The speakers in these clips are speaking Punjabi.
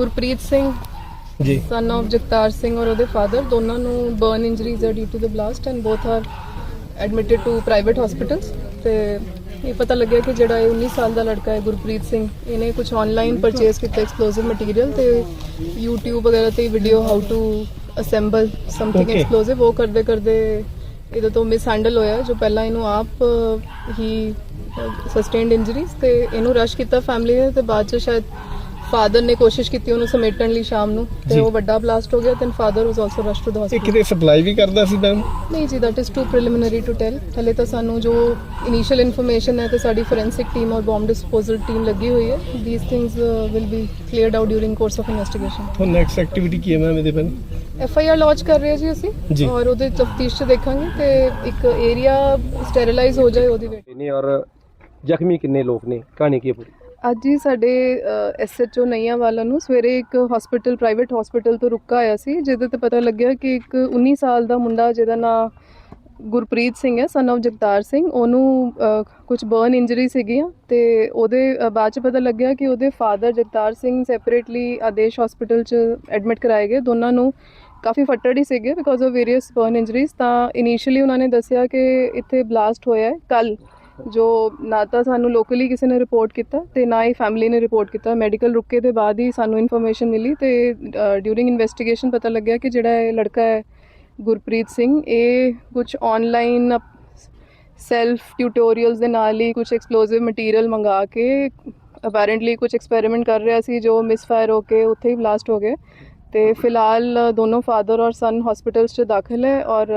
ਗੁਰਪ੍ਰੀਤ ਸਿੰਘ ਜੀ। ਸਨ of ਜਗਤਾਰ ਸਿੰਘ ਔਰ ਉਹਦੇ ਫਾਦਰ ਦੋਨਾਂ ਨੂੰ ਬਰਨ ਇੰਜਰੀਜ਼ ਆ due to the blast and both are admitted to private hospitals ਤੇ ਇਹ ਪਤਾ ਲੱਗਿਆ ਕਿ ਜਿਹੜਾ ਇਹ 19 ਸਾਲ ਦਾ ਲੜਕਾ ਹੈ ਗੁਰਪ੍ਰੀਤ ਸਿੰਘ ਇਹਨੇ ਕੁਝ ਆਨਲਾਈਨ ਪਰਚੇਸ ਕੀਤਾ ਐਕਸਪਲੋਸਿਵ ਮਟੀਰੀਅਲ ਤੇ YouTube ਵਗੈਰਾ ਤੇ video how to assemble something. Explosive ਉਹ ਕਰਦੇ ਕਰਦੇ ਇਹਦੇ ਤੋਂ ਮਿਸ ਹੈਂਡਲ ਹੋਇਆ ਜੋ ਪਹਿਲਾਂ ਇਹਨੂੰ ਆਪ ਹੀ ਸਸਟੇਨਡ ਇੰਜਰੀਜ਼ ਤੇ ਇਹਨੂੰ ਰਸ਼ ਕੀਤਾ ਫੈਮਿਲੀ ਨੇ ਤੇ ਬਾਅਦ ਚ ਸ਼ਾਇਦ ਫਾਦਰ ਨੇ ਕੋਸ਼ਿਸ਼ ਕੀਤੀ ਉਹਨੂੰ ਸਮੇਟਣ ਲਈ ਸ਼ਾਮ ਨੂੰ ਤੇ ਜੀ। ਉਹ ਵੱਡਾ ਬਲਾਸਟ ਹੋ ਗਿਆ ਤੇ father was also rush to the ਇਹ ਹਸਪੀਟਲ ਕਿਤੇ ਸਪਲਾਈ ਵੀ ਕਰਦਾ ਸੀ ਮੈਮ। ਨਹੀਂ ਜੀ that is too preliminary to tell ਹਲੇ ਤਾਂ ਸਾਨੂੰ ਜੋ ਇਨੀਸ਼ੀਅਲ ਇਨਫੋਰਮੇਸ਼ਨ ਹੈ ਤੇ ਸਾਡੀ ਫੋਰੈਂਸਿਕ ਟੀਮ ਔਰ ਬੰਬ ਡਿਸਪੋਜ਼ਲ ਟੀਮ ਲੱਗੀ ਹੋਈ ਹੈ। These things will be cleared out during course of investigation ਹੁਣ ਨੈਕਸਟ ਐਕਟੀਵਿਟੀ ਕੀ ਹੈ ਮੈਮ ਇਹਦੇ ਪੈਨ ਐਫ ਆਈ ਆਰ ਲਾਂਚ ਕਰ ਰਹੇ ਹਾਂ ਜੀ ਅਸੀਂ ਜੀ। ਔਰ ਉਹਦੇ ਤਫਤੀਸ਼ ਚ ਦੇਖਾਂਗੇ ਤੇ ਇੱਕ ਏਰੀਆ ਸਟੈਰੀਲਾਈਜ਼ ਹੋ ਜਾਏ ਉਹਦੀ ਵੇਟ ਨੇ ਔਰ ਜ਼ਖਮੀ ਕਿੰਨੇ ਲੋਕ ਨੇ? ਕਹਾਣੀ ਕੀ ਹੈ ਪੂਰੀ? ਅੱਜ ਹੀ ਸਾਡੇ ਐਸਐਚਓ ਨਈਆਂ ਵਾਲਾ ਨੂੰ ਸਵੇਰੇ ਇੱਕ ਹਸਪੀਟਲ ਪ੍ਰਾਈਵੇਟ ਹਸਪੀਟਲ ਤੋਂ ਰੁਕਾ ਆਇਆ ਸੀ, ਜਿਹਦੇ ਤੇ ਪਤਾ ਲੱਗਿਆ ਕਿ ਇੱਕ 19 ਸਾਲ ਦਾ ਮੁੰਡਾ ਜਿਹਦਾ ਨਾਂ ਗੁਰਪ੍ਰੀਤ ਸਿੰਘ ਹੈ ਸਨ of ਜਗਤਾਰ ਸਿੰਘ, ਉਹਨੂੰ ਕੁਝ ਬਰਨ ਇੰਜਰੀ ਸੀਗੀਆਂ ਤੇ ਉਹਦੇ ਬਾਅਦ ਚ ਪਤਾ ਲੱਗਿਆ ਕਿ ਉਹਦੇ father Jagtar Singh separately Adesh hospital ਚ ਐਡਮਿਟ ਕਰਾਏ ਗਏ, ਦੋਨਾਂ ਨੂੰ ਕਾਫੀ ਫੱਟੜ ਹੀ ਸੀਗੇ because of various burn injuries ਤਾਂ ਇਨੀਸ਼ੀਅਲੀ ਉਹਨਾਂ ਨੇ ਦੱਸਿਆ ਕਿ ਇੱਥੇ ਬਲਾਸਟ ਹੋਇਆ ਹੈ ਕੱਲ ਜੋ ਨਾ ਤਾਂ ਸਾਨੂੰ ਲੋਕਲੀ ਕਿਸੇ ਨੇ ਰਿਪੋਰਟ ਕੀਤਾ ਤੇ ਨਾ ਹੀ ਫੈਮਿਲੀ ਨੇ ਰਿਪੋਰਟ ਕੀਤਾ। ਮੈਡੀਕਲ ਰੁਕੇ ਦੇ ਬਾਅਦ ਹੀ ਸਾਨੂੰ ਇਨਫੋਰਮੇਸ਼ਨ ਮਿਲੀ ਤੇ ਡਿਊਰਿੰਗ ਇਨਵੈਸਟੀਗੇਸ਼ਨ ਪਤਾ ਲੱਗਿਆ ਕਿ ਜਿਹੜਾ ਇਹ ਲੜਕਾ ਹੈ, ਗੁਰਪ੍ਰੀਤ ਸਿੰਘ, ਇਹ ਕੁਝ ਆਨਲਾਈਨ ਸੈਲਫ ਟਿਊਟੋਰੀਅਲਸ ਦੇ ਨਾਲ ਹੀ ਕੁਝ ਐਕਸਪਲੋਸਿਵ ਮਟੀਰੀਅਲ ਮੰਗਾ ਕੇ ਅਪੈਰੈਂਟਲੀ ਕੁਝ ਐਕਸਪੈਰੀਮੈਂਟ ਕਰ ਰਿਹਾ ਸੀ, ਜੋ ਮਿਸਫਾਇਰ ਹੋ ਕੇ ਉੱਥੇ ਹੀ ਬਲਾਸਟ ਹੋ ਗਏ ਤੇ ਫਿਲਹਾਲ ਦੋਨੋਂ ਫਾਦਰ ਔਰ ਸਨ ਹਸਪੀਟਲਸ 'ਚ ਦਾਖਲ ਹੈ ਔਰ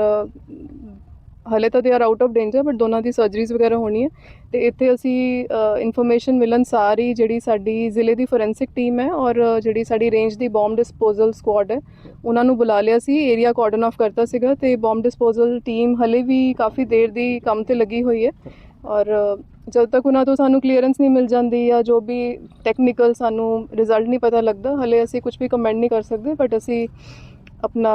ਹਲੇ ਤਾਂ they are out of danger but ਦੋਨਾਂ ਦੀ ਸਰਜਰੀਜ਼ ਵਗੈਰਾ ਹੋਣੀ ਹੈ ਤੇ ਇੱਥੇ ਅਸੀਂ ਇਨਫੋਰਮੇਸ਼ਨ ਮਿਲਣ ਸਾਰੀ ਜਿਹੜੀ ਸਾਡੀ ਜ਼ਿਲ੍ਹੇ ਦੀ ਫੋਰੈਂਸਿਕ ਟੀਮ ਹੈ ਔਰ ਜਿਹੜੀ ਸਾਡੀ ਰੇਂਜ ਦੀ ਬੰਬ ਡਿਸਪੋਜ਼ਲ ਸਕੁਆਡ ਹੈ ਉਹਨਾਂ ਨੂੰ ਬੁਲਾ ਲਿਆ ਸੀ ਏਰੀਆ ਕਾਰਡਨ ਆਫ ਕਰਤਾ ਸੀਗਾ ਤੇ ਬੰਬ ਡਿਸਪੋਜ਼ਲ ਟੀਮ ਹਲੇ ਵੀ ਕਾਫੀ ਦੇਰ ਦੀ ਕੰਮ ਤੇ ਲੱਗੀ ਹੋਈ ਹੈ। ਔਰ ਅ, ਜਦ ਤੱਕ ਉਹਨਾਂ ਤੋਂ ਸਾਨੂੰ ਕਲੀਅਰੈਂਸ ਨਹੀਂ ਮਿਲ ਜਾਂਦੀ ਜਾਂ ਜੋ ਵੀ ਟੈਕਨੀਕਲ ਸਾਨੂੰ ਰਿਜ਼ਲਟ ਨਹੀਂ ਪਤਾ ਲੱਗਦਾ ਹਲੇ ਅਸੀਂ ਕੁਝ ਵੀ ਕਮੈਂਟ ਨਹੀਂ ਕਰ ਸਕਦੇ ਬਟ ਅਸੀਂ ਆਪਣਾ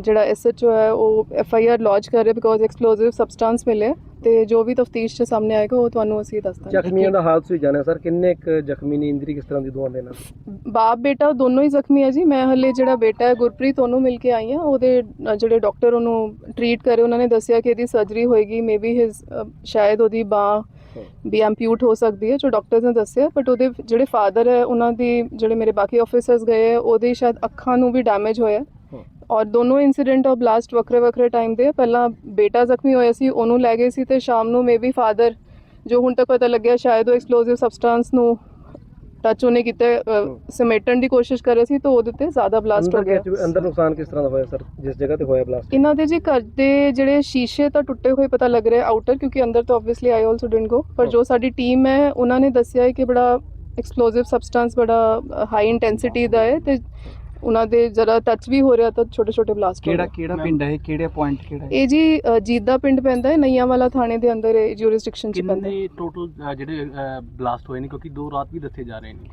ਜਿਹੜਾ ਐਸਐਚਓ ਹੈ ਉਹ ਐਫ ਆਈ ਆਰ ਲੌਂਚ ਕਰ ਰਿਹਾ ਬਿਕੋਜ਼ ਐਕਸਪਲੋਸਿਵ ਸਬਸਟੈਂਸ ਮਿਲਿਆ ਤੇ ਜੋ ਵੀ ਤਫਤੀਸ਼ ਚ ਸਾਹਮਣੇ ਆਏਗਾ ਉਹ ਤੁਹਾਨੂੰ ਅਸੀਂ ਦੱਸ ਦਾਂਗੇ। ਜ਼ਖਮੀਆਂ ਦਾ ਹਾਲਤ ਸੁਈ ਜਾਣਿਆ ਸਰ? ਕਿੰਨੇ ਕੁ ਜ਼ਖਮੀ ਨੇ ਇੰਜਰੀ ਕਿਸ ਤਰ੍ਹਾਂ ਦੀ ਦੋਵਾਂ ਦੇ ਨਾਲ? ਬਾਪ ਬੇਟਾ ਦੋਨੋਂ ਹੀ ਜ਼ਖਮੀ ਹੈ ਜੀ। ਮੈਂ ਹਲੇ ਜਿਹੜਾ ਬੇਟਾ ਹੈ ਗੁਰਪ੍ਰੀਤ ਉਹਨੂੰ ਮਿਲ ਕੇ ਆਈ ਹਾਂ। ਉਹਦੇ ਜਿਹੜੇ ਡਾਕਟਰ ਉਹਨੂੰ ਟਰੀਟ ਕਰੇ ਉਹਨਾਂ ਨੇ ਦੱਸਿਆ ਕਿ ਇਹਦੀ ਸਰਜਰੀ ਹੋਏਗੀ। ਮੇਬੀ ਹਿਸ ਸ਼ਾਇਦ ਉਹਦੀ ਬਾਹ ਵੀ ਐਮਪਿਊਟ ਹੋ ਸਕਦੀ ਹੈ ਜੋ ਡਾਕਟਰਸ ਨੇ ਦੱਸਿਆ। ਬਟ ਉਹਦੇ ਜਿਹੜੇ ਫਾਦਰ ਹੈ ਉਹਨਾਂ ਦੀ ਜਿਹੜੇ ਮੇਰੇ ਬਾਕੀ ਆਫੀਸਰਸ ਗਏ ਉਹਦੇ ਸ਼ਾਇਦ ਅੱਖਾਂ ਨੂੰ ਵੀ ਡੈਮੇਜ ਹੋਇਆ। ਔਰ ਦੋਨੋਂ ਇਨਸੀਡੈਂਟ ਆਫ ਬਲਾਸਟ ਵੱਖਰੇ ਵੱਖਰੇ ਟਾਈਮ ਦੇ ਆ। ਪਹਿਲਾਂ ਬੇਟਾ ਜ਼ਖਮੀ ਹੋਇਆ ਸੀ ਉਹਨੂੰ ਲੈ ਗਏ ਸੀ ਤੇ ਸ਼ਾਮ ਨੂੰ ਮੇਬੀ ਫਾਦਰ ਜੋ ਹੁਣ ਤੱਕ ਪਤਾ ਲੱਗਿਆ ਸ਼ਾਇਦ ਉਹ ਐਕਸਪਲੋਸਿਵ ਸਬਸਟੈਂਸ ਨੂੰ ਟੱਚ ਉਹਨੇ ਕੀਤਾ ਅ, ਸਮੇਟਣ ਦੀ ਕੋਸ਼ਿਸ਼ ਕਰ ਰਿਹਾ ਸੀ ਤਾਂ ਉਹਦੇ ਤੇ ਜ਼ਿਆਦਾ ਬਲਾਸਟ ਹੋ ਅੰਦਰ ਗਿਆ। ਕਿਸ- ਅੰਦਰ ਨੁਕਸਾਨ ਕਿਸ ਤਰ੍ਹਾਂ ਦਾ ਹੋਇਆ ਸਰ? ਜਿਸ ਜਗ੍ਹਾ ਤੇ ਹੋਇਆ ਬਲਾਸਟ ਇਹਨਾਂ ਦੇ ਜੀ ਘਰ ਦੇ ਜਿਹੜੇ ਸ਼ੀਸ਼ੇ ਤਾਂ ਟੁੱਟੇ ਹੋਏ ਪਤਾ ਲੱਗ ਰਿਹਾ ਆਊਟਰ ਕਿਉਂਕਿ ਅੰਦਰ ਤਾਂ obviously I also didn't go ਪਰ ਜੋ ਸਾਡੀ ਟੀਮ ਹੈ ਉਹਨਾਂ ਨੇ ਦੱਸਿਆ ਹੈ ਕਿ ਬੜਾ ਐਕਸਪਲੋਸਿਵ ਸਬਸਟੈਂਸ ਬੜਾ ਹਾਈ ਇੰਟੈਂਸਿਟੀ ਦਾ ਹੈ ਤੇ ਉਹਨਾਂ ਦੇ ਜਰਾ ਟੱਚ ਵੀ ਹੋ ਰਿਹਾ ਤਾਂ ਛੋਟੇ ਛੋਟੇ ਬਲਾਸਟ ਹੋ ਕਿਹੜਾ ਰਹੇ। ਕਿਹੜਾ ਪਿੰਡ ਹੈ ਕਿਹੜੇ ਪੁਆਇੰਟ ਕਿਹੜਾ ਹੈ? ਇਹ ਜੀ ਅ, ਜੀਦਾ ਪਿੰਡ ਪੈਂਦਾ ਹੈ ਨਈਆਂ ਵਾਲਾ ਥਾਣੇ ਦੇ ਅੰਦਰ ਇਹ ਜੂਰਿਸਡਿਕਸ਼ਨ ਚ ਪੈਂਦਾ ਹੈ। ਕਿੰਨੇ ਟੋਟਲ ਜਿਹੜੇ ਬਲਾਸਟ ਹੋਏ ਨੇ ਕਿਉਂਕਿ ਦੋ ਰਾਤ ਵੀ ਦੱਸੇ ਜਾ ਰਹੇ ਨੇ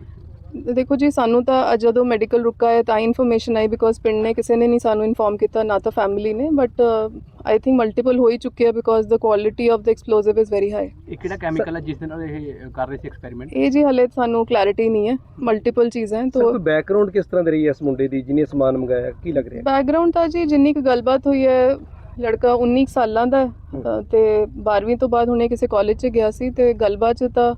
ਦੇਖੋ ਜੀ ਸਾਨੂੰ ਤਾਂ ਅੱਜ ਜਦੋਂ ਮੈਡੀਕਲ ਰੁਕਾ ਹੈ ਤਾਂ ਇਨਫੋਰਮੇਸ਼ਨ ਆਈ ਬਿਕੋਜ਼ ਪਿੰਡ ਨੇ ਕਿਸੇ ਨੇ ਨਹੀਂ ਸਾਨੂੰ ਇਨਫੋਰਮ ਕੀਤਾ ਨਾ ਤਾਂ ਫੈਮਿਲੀ ਨੇ ਬਟ ਆਈ ਥਿੰਕ ਮਲਟੀਪਲ ਹੋ ਹੀ ਚੁੱਕੇ ਆ because the quality of the explosive is very high ਇਹ ਕਿਹੜਾ ਕੈਮੀਕਲ ਹੈ ਜਿਸ ਦੇ ਨਾਲ ਇਹ ਕਰ ਰਹੇ ਸੀ ਐਕਸਪੈਰੀਮੈਂਟ ਇਹ ਜੀ ਹਲੇ ਸਾਨੂੰ ਕਲੈਰਿਟੀ ਨਹੀਂ ਹੈ ਮਲਟੀਪਲ ਚੀਜ਼ਾਂ ਹੈ ਤਾਂ ਕੋਈ ਬੈਕਗ੍ਰਾਉਂਡ ਕਿਸ ਤਰ੍ਹਾਂ ਦੀ ਰਹੀ ਹੈ ਇਸ ਮੁੰਡੇ ਦੀ ਜਿਹਨੇ ਸਮਾਨ ਮੰਗਾਇਆ ਕੀ ਲੱਗ ਰਿਹਾ ਬੈਕਗ੍ਰਾਉਂਡ ਤਾਂ ਜੀ ਜਿੰਨੀ ਕੁ ਗੱਲਬਾਤ ਹੋਈ ਹੈ ਲੜਕਾ 19 ਕੁ ਸਾਲਾਂ ਦਾ ਤੇ 12ਵੀਂ ਤੋਂ ਬਾਅਦ ਹੁਣੇ ਕਿਸੇ ਕਾਲਜ 'ਚ ਗਿਆ ਸੀ ਤੇ ਗੱਲਬਾਤ 'ਚ ਤਾਂ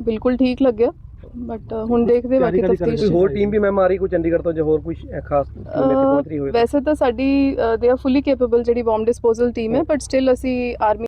ਬਿਲਕੁਲ ਠੀਕ ਲੱਗਿਆ। ਬਟ ਹੁਣ ਦੇਖਦੇ ਬਾਕੀ ਤਫਤੀਸ਼ ਕੋਈ ਹੋਰ ਟੀਮ ਵੀ ਮੈਂ ਮਾਰੀ ਕੋਈ ਚੰਡੀਗੜ੍ਹ ਤੋਂ ਜਾਂ ਹੋਰ ਕੋਈ ਖਾਸ ਟੀਮ ਇੱਥੇ ਪਹੁੰਚ ਰਹੀ ਹੋਵੇ ਵੈਸੇ ਤਾਂ ਸਾਡੀ ਦੇ ਆਰ ਫੁੱਲੀ ਕੈਪੇਬਲ ਜਿਹੜੀ ਬੰਬ ਡਿਸਪੋਜ਼ਲ ਟੀਮ ਹੈ ਬਟ ਸਟਿਲ ਅਸੀਂ ਆਰਮੀ